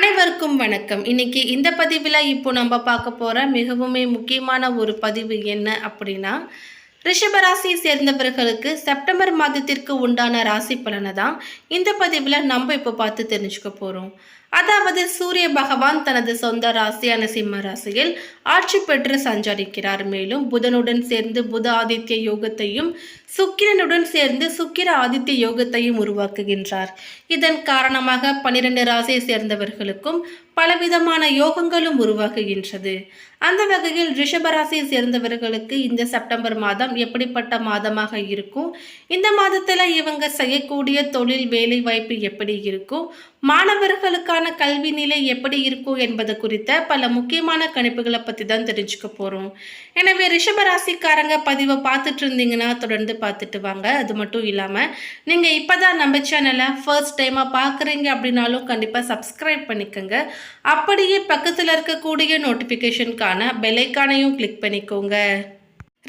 அனைவருக்கும் வணக்கம். இன்னைக்கு இந்த பதிவில் இப்போ நம்ம பார்க்க போகிற மிகவுமே முக்கியமான ஒரு பதிவு என்ன அப்படின்னா ரிஷபராசியை சேர்ந்தவர்களுக்கு செப்டம்பர் மாதத்திற்கு உண்டான ராசி பலனை தான் இந்த பதிவில் நம்ம இப்போ பார்த்து தெரிஞ்சுக்க போகிறோம் அதாவது சூரிய பகவான் தனது சொந்த ராசியான சிம்ம ராசியில் ஆட்சி பெற்று சஞ்சரிக்கிறார். மேலும் புதனுடன் சேர்ந்து புத ஆதித்ய யோகத்தையும் சுக்கிரனுடன் சேர்ந்து சுக்கிர ஆதித்ய யோகத்தையும் உருவாக்குகின்றார். இதன் காரணமாக பனிரெண்டு ராசியை சேர்ந்தவர்களுக்கும் பலவிதமான யோகங்களும் உருவாகுகின்றது. அந்த வகையில் ரிஷபராசியை சேர்ந்தவர்களுக்கு இந்த செப்டம்பர் மாதம் எப்படிப்பட்ட மாதமாக இருக்கும்? இந்த மாதத்தில் இவங்க செய்யக்கூடிய தொழில் வேலை வாய்ப்பு எப்படி இருக்கும்? மாணவர்களுக்கான கல்வி நிலை எப்படி இருக்கும் என்பது குறித்த பல முக்கியமான கணிப்புகளை பற்றி தான் தெரிஞ்சுக்க போகிறோம் எனவே ரிஷபராசிக்காரங்க பதிவை பார்த்துட்டு இருந்தீங்கன்னா தொடர்ந்து பார்த்துட்டு வாங்க. அது மட்டும் இல்லாமல் நீங்கள் இப்போ தான் நம்ம சேனலை ஃபர்ஸ்ட் டைமாக பார்க்குறீங்க அப்படின்னாலும் கண்டிப்பாக சப்ஸ்கிரைப் பண்ணிக்கோங்க. அப்படியே பக்கத்தில் இருக்கக்கூடிய நோட்டிஃபிகேஷனுக்கான பெலைக்கானையும் கிளிக் பண்ணிக்கோங்க.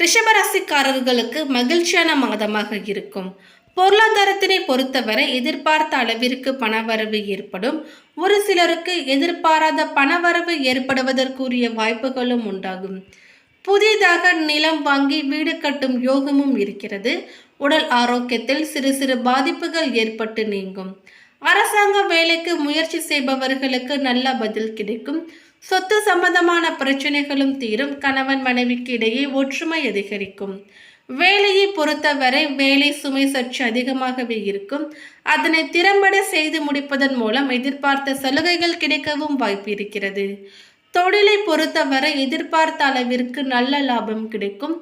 ரிஷபராசிக்காரர்களுக்கு மகிழ்ச்சியான மாதமாக இருக்கும். பொருளாதாரத்தினை பொறுத்தவரை எதிர்பார்த்த அளவிற்கு பணவரவு ஏற்படும். ஒரு சிலருக்கு எதிர்பாராத பணவரவு ஏற்படுவதற்குரிய வாய்ப்புகளும் உண்டாகும். புதிதாக நிலம் வாங்கி வீடு கட்டும் யோகமும் இருக்கிறது. உடல் ஆரோக்கியத்தில் சிறு சிறு பாதிப்புகள் ஏற்பட்டு நீங்கும். அரசாங்க வேலைக்கு முயற்சி செய்பவர்களுக்கு நல்ல பதில் கிடைக்கும். சொத்து சம்பந்தமான பிரச்சனைகளும் தீரும். கணவன் மனைவிக்கு இடையே ஒற்றுமை அதிகரிக்கும். வேலையை பொறுத்தவரை வேலை சுமை சற்று அதிகமாகவே இருக்கும். அதனை திறம்பட செய்து முடிப்பதன் மூலம் எதிர்பார்த்த சலுகைகள் கிடைக்கவும் வாய்ப்பு இருக்கிறது. தொழிலை பொறுத்தவரை எதிர்பார்த்த அளவிற்கு நல்ல லாபம் கிடைக்கும்.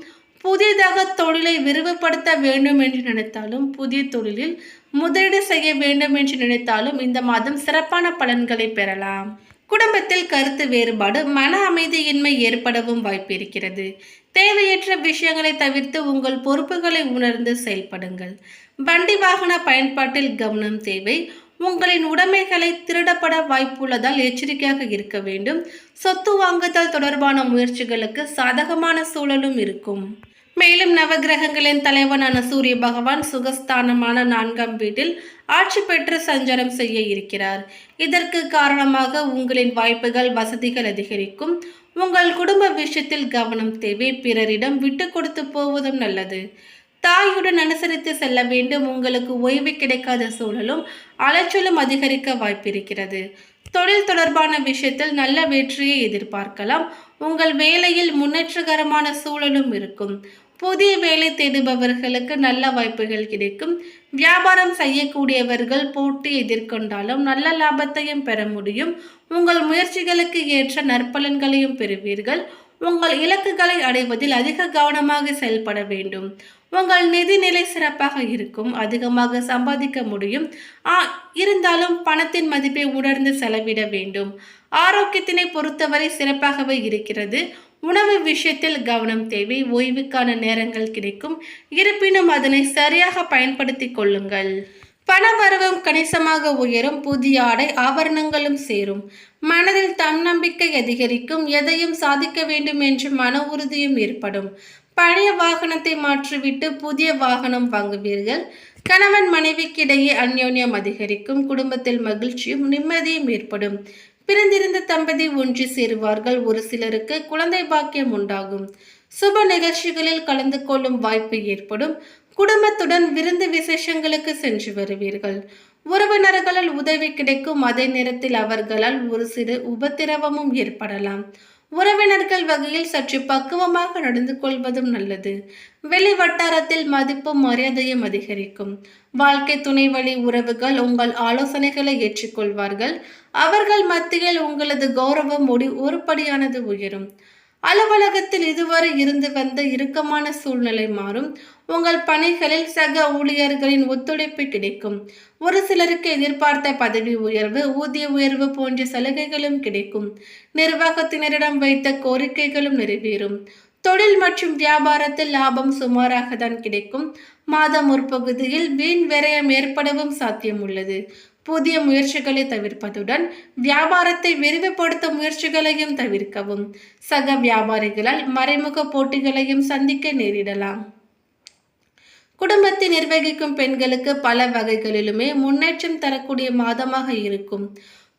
புதிதாக தொழிலை விரிவுபடுத்த வேண்டும் என்று நினைத்தாலும் புதிய தொழிலில் முதலீடு செய்ய வேண்டும் என்று நினைத்தாலும் இந்த மாதம் சிறப்பான பலன்களை பெறலாம். குடும்பத்தில் கருத்து வேறுபாடு மன அமைதியின்மை ஏற்படவும் வாய்ப்பிருக்கிறது தேவையற்ற விஷயங்களை தவிர்த்து உங்கள் பொறுப்புகளை உணர்ந்து செயல்படுங்கள். வண்டி வாகன பயன்பாட்டில் கவனம் தேவை. உங்களின் உடைமைகளை திருடப்பட வாய்ப்புள்ளதால் எச்சரிக்கையாக இருக்க வேண்டும். சொத்து வாங்குதல் தொடர்பான முயற்சிகளுக்கு சாதகமான சூழலும் இருக்கும். மேலும் நவகிரகங்களின் தலைவனான சூரிய பகவான் சுகஸ்தானமான நான்காம் வீட்டில் ஆட்சி பெற்று சஞ்சாரம் செய்ய இருக்கிறார். இதற்கு காரணமாக உங்களின் வாய்ப்புகள் வசதிகள் அதிகரிக்கும். உங்கள் குடும்ப விஷயத்தில் கவனம் தேவை. பிறரிடம் விட்டு கொடுத்து போவதும் நல்லது. தாயுடன் அனுசரித்து செல்ல வேண்டும். உங்களுக்கு ஓய்வு கிடைக்காத சூழலும் அலைச்சலும் அதிகரிக்க வாய்ப்பிருக்கிறது. தொழில் தொடர்பான விஷயத்தில் நல்ல வெற்றியை எதிர்பார்க்கலாம். உங்கள் வேலையில் முன்னேற்றகரமான சூழலும் இருக்கும். புதிய வேலை தேடுபவர்களுக்கு நல்ல வாய்ப்புகள் கிடைக்கும். வியாபாரம் செய்யக்கூடியவர்கள் போட்டி எதிர்கொண்டாலும் நல்ல லாபத்தையும் பெற முடியும். உங்கள் முயற்சிகளுக்கு ஏற்ற நற்பலன்களையும் பெறுவீர்கள். உங்கள் இலக்குகளை அடைவதில் அதிக கவனமாக செயல்பட வேண்டும். உங்கள் நிதிநிலை சிறப்பாக இருக்கும் அதிகமாக சம்பாதிக்க முடியும். ஆ இருந்தாலும் பணத்தின் மதிப்பை உணர்ந்து செலவிட வேண்டும். ஆரோக்கியத்தினை பொறுத்தவரை சிறப்பாகவே இருக்கிறது. உணவு விஷயத்தில் கவனம் தேவை ஓய்வுக்கான நேரங்கள் கிடைக்கும். இருப்பினும் அதனை சரியாக பயன்படுத்தி கொள்ளுங்கள். பணவரவும் கணிசமாக உயரும் புதிய ஆடை ஆபரணங்களும் சேரும். மனதில் தன்னம்பிக்கை அதிகரிக்கும் எதையும் சாதிக்க வேண்டும் என்று மன உறுதியும் ஏற்படும். பழைய வாகனத்தை மாற்றிவிட்டு புதிய வாகனம் வாங்குவீர்கள். கணவன் மனைவிக்கிடையே அந்யோன்யம் அதிகரிக்கும். குடும்பத்தில் மகிழ்ச்சியும் நிம்மதியும் ஏற்படும். பிறந்திருந்த தம்பதி ஒன்று சேருவார்கள். ஒரு சிலருக்கு குழந்தை பாக்கியம் உண்டாகும். சுப நிகழ்ச்சிகளில் கலந்து கொள்ளும் வாய்ப்பு ஏற்படும். குடும்பத்துடன் விருந்து விசேஷங்களுக்கு சென்று வருவீர்கள். உறவினர்களால் உதவி கிடைக்கும். அதே நேரத்தில் அவர்களால் ஒரு சிறு உபத்திரவமும் ஏற்படலாம். உறவினர்கள் வகையில் சற்று பக்குவமாக நடந்து கொள்வதும் நல்லது. வெளி வட்டாரத்தில் மதிப்பும் மரியாதையும் அதிகரிக்கும். வாழ்க்கை துணை வழி உறவுகள் உங்கள் ஆலோசனைகளை ஏற்றுக்கொள்வார்கள். அவர்கள் மத்தியில் உங்களது கௌரவம் ஒடி ஒருபடியானது உயரும். அலுவலகத்தில் இதுவரை இருந்து வந்த இறுக்கமான சூழ்நிலை மாறும். உங்கள் பணிகளில் சக ஊழியர்களின் ஒத்துழைப்பு கிடைக்கும். ஒரு சிலருக்கு எதிர்பார்த்த பதவி உயர்வு ஊதிய உயர்வு போன்ற சலுகைகளும் கிடைக்கும். நிர்வாகத்தினரிடம் வைத்த கோரிக்கைகளும் நிறைவேறும். தொழில் மற்றும் வியாபாரத்தில் லாபம் சுமாராக தான் கிடைக்கும். மாதம் முற்பகுதியில் வீண் விரயம் ஏற்படவும் சாத்தியம் உள்ளது புதிய முயற்சிகளை தவிர்ப்பதுடன் வியாபாரத்தை விரிவுபடுத்த முயற்சிகளையும் தவிர்க்கவும். சக வியாபாரிகளால் மறைமுக போட்டிகளையும் சந்திக்க நேரிடலாம். குடும்பத்தை நிர்வகிக்கும் பெண்களுக்கு பல வகைகளிலுமே முன்னேற்றம் தரக்கூடிய மாதமாக இருக்கும்.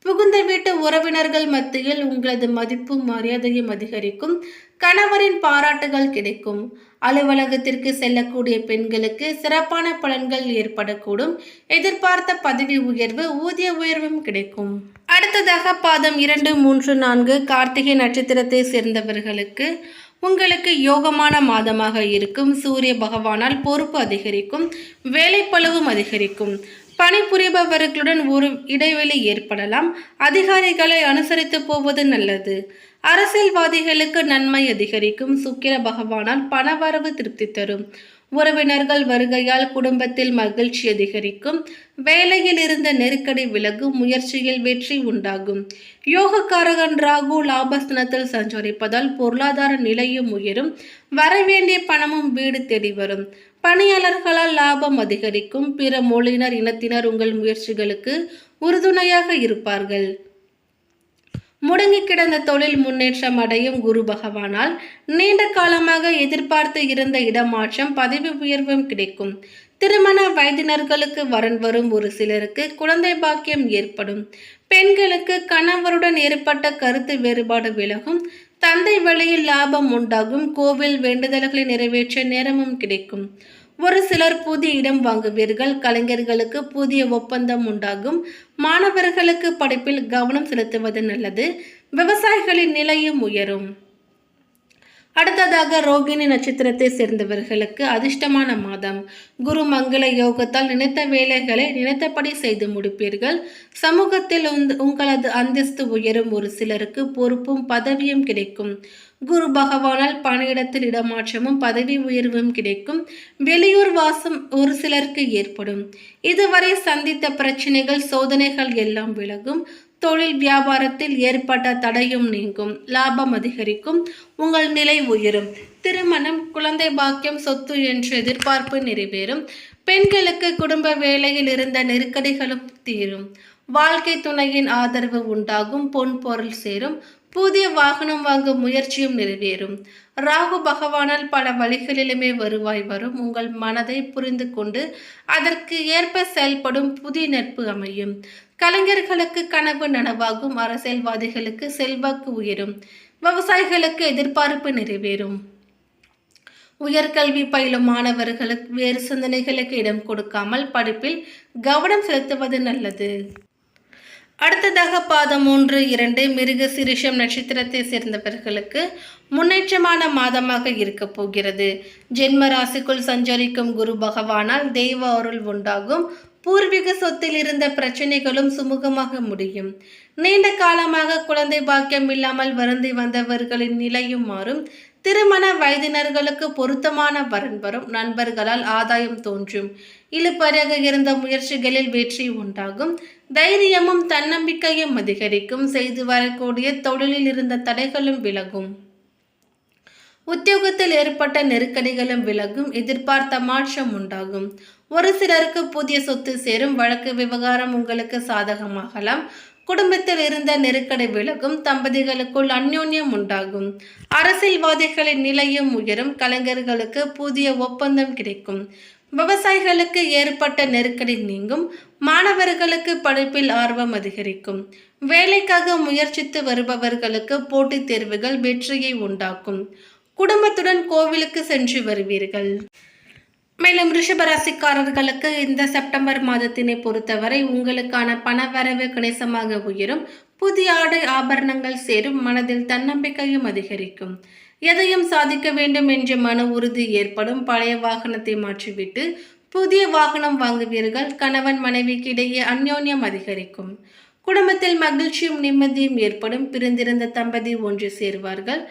புகுந்த வீட்டு உறவினர்கள் மத்தியில் உங்களது மதிப்பும் மரியாதையும் அதிகரிக்கும். கணவரின் பாராட்டுகள் கிடைக்கும். அலுவலகத்திற்கு செல்லக்கூடிய பெண்களுக்கு சிறப்பான பலன்கள் ஏற்படக்கூடும். எதிர்பார்த்த பதவி உயர்வு ஊதிய உயர்வும் கிடைக்கும். அடுத்ததாக பாதம் இரண்டு மூன்று நான்கு கார்த்திகை நட்சத்திரத்தை சேர்ந்தவர்களுக்கு உங்களுக்கு யோகமான மாதமாக இருக்கும். சூரிய பகவானால் பொறுப்பு அதிகரிக்கும். வேலைப்பளவும் அதிகரிக்கும். பணிபுரிபவர்களுடன் ஒரு இடைவெளி ஏற்படலாம். அதிகாரிகளை அனுசரித்து போவது நல்லது. அரசியல்வாதிகளுக்கு நன்மை அதிகரிக்கும். சுக்கிர பகவானால் பணவரவு திருப்தி தரும். உறவினர்கள் வருகையால் குடும்பத்தில் மகிழ்ச்சி அதிகரிக்கும். வேலையில் இருந்த நெருக்கடி விலகும் முயற்சியில் வெற்றி உண்டாகும். யோகக்காரகன் ராகு லாபஸ்தனத்தில் சஞ்சரிப்பதால் பொருளாதார நிலையும் உயரும். வரவேண்டிய பணமும் வீடு தேடி வரும். பணியாளர்களால் லாபம் அதிகரிக்கும். பிற மொழியினர் இனத்தினர் உங்கள் முயற்சிகளுக்கு உறுதுணையாக இருப்பார்கள். முடங்கி கிடந்த தொழில் முன்னேற்றம் அடையும் குரு பகவானால் நீண்ட காலமாக எதிர்பார்த்து இருந்த இடமாற்றம் பதவி உயர்வும் கிடைக்கும். திருமண வயதினர்களுக்கு வரன் வரும் ஒரு சிலருக்கு குழந்தை பாக்கியம் ஏற்படும். பெண்களுக்கு கணவருடன் ஏற்பட்ட கருத்து வேறுபாடு விலகும். தந்தை வழியில் லாபம் உண்டாகும். கோவில் வேண்டுதல்களை நிறைவேற்ற நேரமும் கிடைக்கும். ஒரு சிலர் புதிய இடம் வாங்குவீர்கள். கலைஞர்களுக்கு புதிய ஒப்பந்தம் உண்டாகும். மாணவர்களுக்கு படிப்பில் கவனம் செலுத்துவது நல்லது. விவசாயிகளின் நிலையும் உயரும். அடுத்ததாக ரோகிணி நட்சத்திரத்தை சேர்ந்தவர்களுக்கு அதிர்ஷ்டமான மாதம். குரு மங்கள யோகத்தால் நினைத்த வேலைகளை நினைத்தபடி செய்து முடிப்பீர்கள். சமூகத்தில் உந்த- உங்களது அந்தஸ்து உயரும் ஒரு சிலருக்கு பொறுப்பும் பதவியும் கிடைக்கும். குரு பகவானால் பணியிடத்தில் இடமாற்றமும் பதவி உயர்வும் கிடைக்கும். வெளியூர் வாசம் ஒரு சிலருக்கு ஏற்படும். இதுவரை சந்தித்த பிரச்சனைகள் சோதனைகள் எல்லாம் விலகும். தொழில் வியாபாரத்தில் ஏற்பட்ட தடையும் நீங்கும் லாபம் அதிகரிக்கும் உங்கள் நிலை உயரும். திருமணம் குழந்தை பாக்கியம் சொத்து என்ற எதிர்பார்ப்பு நிறைவேறும். பெண்களுக்கு குடும்ப வேலையில் இருந்த நெருக்கடிகளும் தீரும். வாழ்க்கை துணையின் ஆதரவு உண்டாகும் பொன் பொருள் சேரும் புதிய வாகனம் வாங்கும் முயற்சியும் நிறைவேறும். ராகு பகவானால் பல வழிகளிலுமே வருவாய் வரும். உங்கள் மனதை புரிந்து கொண்டு அதற்கு ஏற்ப செயல்படும் புதிய நட்பு அமையும். கலைஞர்களுக்கு கனவு நனவாகும். அரசியல்வாதிகளுக்கு செல்வாக்கு உயரும். விவசாயிகளுக்கு எதிர்பார்ப்பு நிறைவேறும். உயர்கல்வி பயிலும் மாணவர்களுக்கு வேறு சிந்தனைகளுக்கு இடம் கொடுக்காமல் படிப்பில் கவனம் செலுத்துவது நல்லது. அடுத்ததாக பாதம் மூன்று இரண்டு மிருக சிரிஷம் நட்சத்திரத்தை சேர்ந்தவர்களுக்கு முன்னேற்றமான மாதமாக இருக்க போகிறது. ஜென்ம ராசிக்குள் சஞ்சரிக்கும் குரு பகவானால் தெய்வ அருள் உண்டாகும். பூர்வீக சொத்தில் இருந்த பிரச்சனைகளும் சுமூகமாக முடியும். நீண்ட காலமாக குழந்தை பாக்கியம் இல்லாமல் வருந்தி வந்தவர்களின் நிலையும் மாறும். திருமண வயதினர்களுக்கு பொருத்தமான வரன் வரும். நண்பர்களால் ஆதாயம் தோன்றும். இழுப்பறையாக இருந்த முயற்சிகளில் வெற்றி உண்டாகும். தைரியமும் தன்னம்பிக்கையும் அதிகரிக்கும். செய்து வரக்கூடிய தொழிலில் இருந்த தடைகளும் விலகும். உத்தியோகத்தில் ஏற்பட்ட நெருக்கடிகளும் விலகும். எதிர்பார்த்த மாற்றம் உண்டாகும். ஒரு சிலருக்கு புதிய சொத்து சேரும். வழக்கு விவகாரம் உங்களுக்கு சாதகமாகலாம். குடும்பத்தில் இருந்த நெருக்கடி விலகும் தம்பதிகளுக்குள் அந்யோன்யம் உண்டாகும். அரசியல்வாதிகளின் நிலையும் உயரும். கலைஞர்களுக்கு புதிய ஒப்பந்தம் கிடைக்கும். விவசாயிகளுக்கு ஏற்பட்ட நெருக்கடி நீங்கும். மாணவர்களுக்கு படிப்பில் ஆர்வம் அதிகரிக்கும். வேலைக்காக முயற்சித்து வருபவர்களுக்கு போட்டித் தேர்வுகள் வெற்றியை உண்டாக்கும். குடும்பத்துடன் கோவிலுக்கு சென்று வருவீர்கள். மேலும் ரிஷபராசிக்காரர்களுக்கு இந்த செப்டம்பர் மாதத்தினை பொறுத்தவரை உங்களுக்கான பணவரவு கணிசமாக உயரும். புதிய ஆடை ஆபரணங்கள் சேரும். மனதில் தன்னம்பிக்கையும் அதிகரிக்கும். எதையும் சாதிக்க வேண்டும் என்ற மன உறுதி ஏற்படும். பழைய வாகனத்தை மாற்றிவிட்டு புதிய வாகனம் வாங்குவீர்கள். கணவன் மனைவிக்கு இடையே அந்யோன்யம் அதிகரிக்கும். குடும்பத்தில் மகிழ்ச்சியும் நிம்மதியும் ஏற்படும். பிரிந்திருந்த தம்பதி ஒன்று சேர்வார்கள்.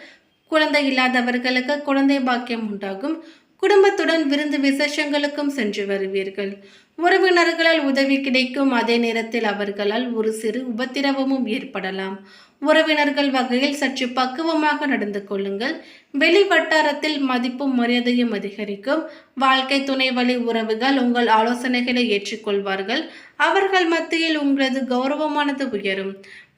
குழந்தை இல்லாதவர்களுக்கு குழந்தை பாக்கியம் உண்டாகும். குடும்பத்துடன் விருந்து விசேஷங்களுக்கும் சென்று வருவீர்கள். உறவினர்களால் உதவி கிடைக்கும். அதே நேரத்தில் அவர்களால் ஒரு சிறு உபத்திரவமும் ஏற்படலாம். உறவினர்கள் வகையில் சற்று பக்குவமாக நடந்து கொள்ளுங்கள். வெளி வட்டாரத்தில் மதிப்பும் மரியாதையும் அதிகரிக்கும். வாழ்க்கை துணை வழி உறவுகள் உங்கள் ஆலோசனைகளை ஏற்றுக்கொள்வார்கள். அவர்கள் மத்தியில் உங்களது கௌரவமானது உயரும்.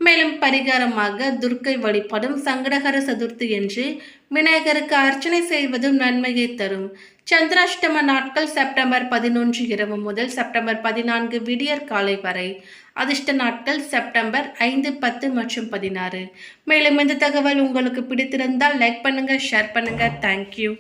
மேலும் பரிகாரமாக துர்க்கை வழிபடும் சங்கடகர சதுர்த்தி என்று விநாயகருக்கு அர்ச்சனை செய்வதும் நன்மையை தரும். சந்திராஷ்டம நாட்கள் செப்டம்பர் பதினொன்று இரவு முதல் செப்டம்பர் பதினான்கு விடியற் காலை வரை. அதிர்ஷ்ட நாட்கள் செப்டம்பர் ஐந்து பத்து மற்றும் பதினாறு. மேலும் இந்த தகவல் உங்களுக்கு பிடித்திருந்தால் லைக் பண்ணுங்கள் ஷேர் பண்ணுங்கள் தேங்க்யூ